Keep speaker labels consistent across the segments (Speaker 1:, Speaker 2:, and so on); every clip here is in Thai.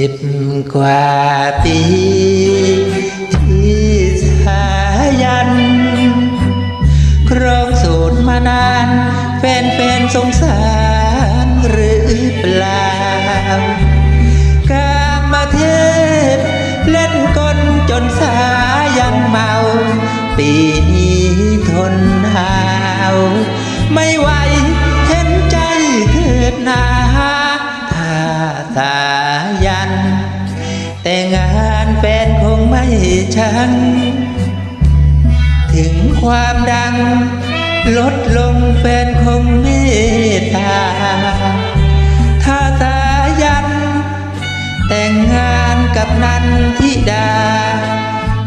Speaker 1: ิบกว่าปี ที่สายันครองสูตรมานาน แฟนๆสงสารหรือเปล่ากามาเทศเล่นกลจนสายันเมา ปีนี้ทน แต่งานแฟนคงไม่ชัง ถึงความดัง ลดลงแฟนคงเมตตา ถ้าสายัน แต่งงานกับนันทิดา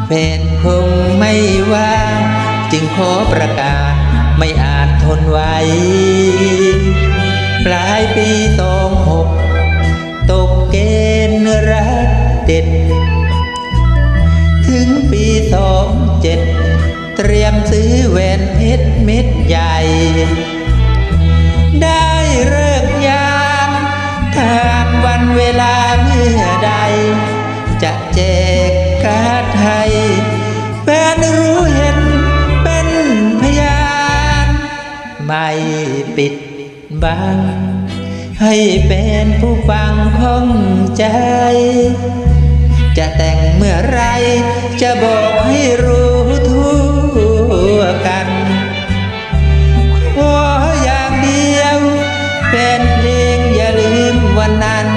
Speaker 1: แฟนคงไม่ว่า จึงขอประกาศไม่อาจทนไหวปลายปีสองหก ตกเกณฑ์รัก เด็ด ถึงปีสองเจ็ด เตรียมซื้อแหวนเพชรเม็ดใหญ่ ได้เลิกยามถามวันเวลาเมื่อใด จะแจกกาดให้แฟนรู้เห็นเป็นพยาน ไม่ปิดบัง ให้เป็นผู้ฟังของใจ จะแต่งเมื่อไร จะบอกให้รู้ทั่วกัน ขออย่างเดียว เป็นเพลงอย่าลืมวันนั้น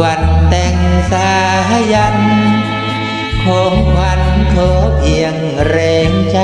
Speaker 1: วันแต่งสายัน ของขวัญขอเพียงแรงใจ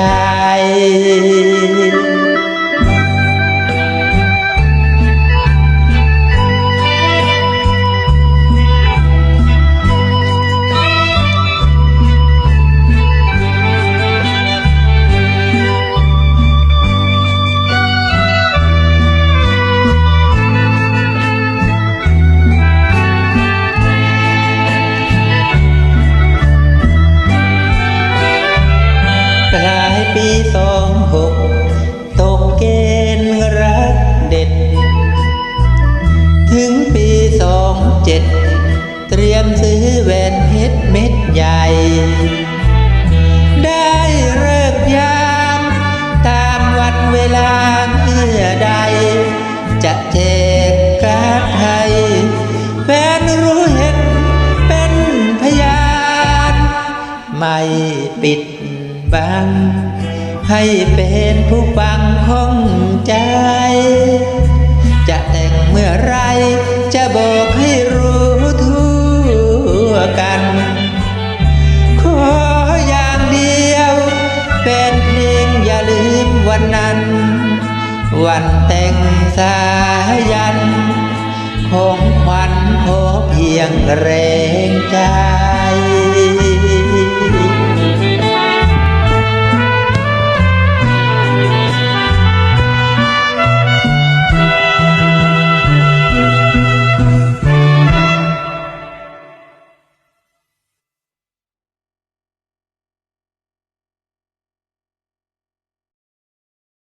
Speaker 1: ได้เลิกยาม ตามวันเวลาเมื่อใด จะแจกการ์ดให้แฟนรู้เห็นเป็นพยาน ไม่ปิดบังให้เป็นผู้ วันแต่งสายัน ของขวัญขอเพียงแรงใจ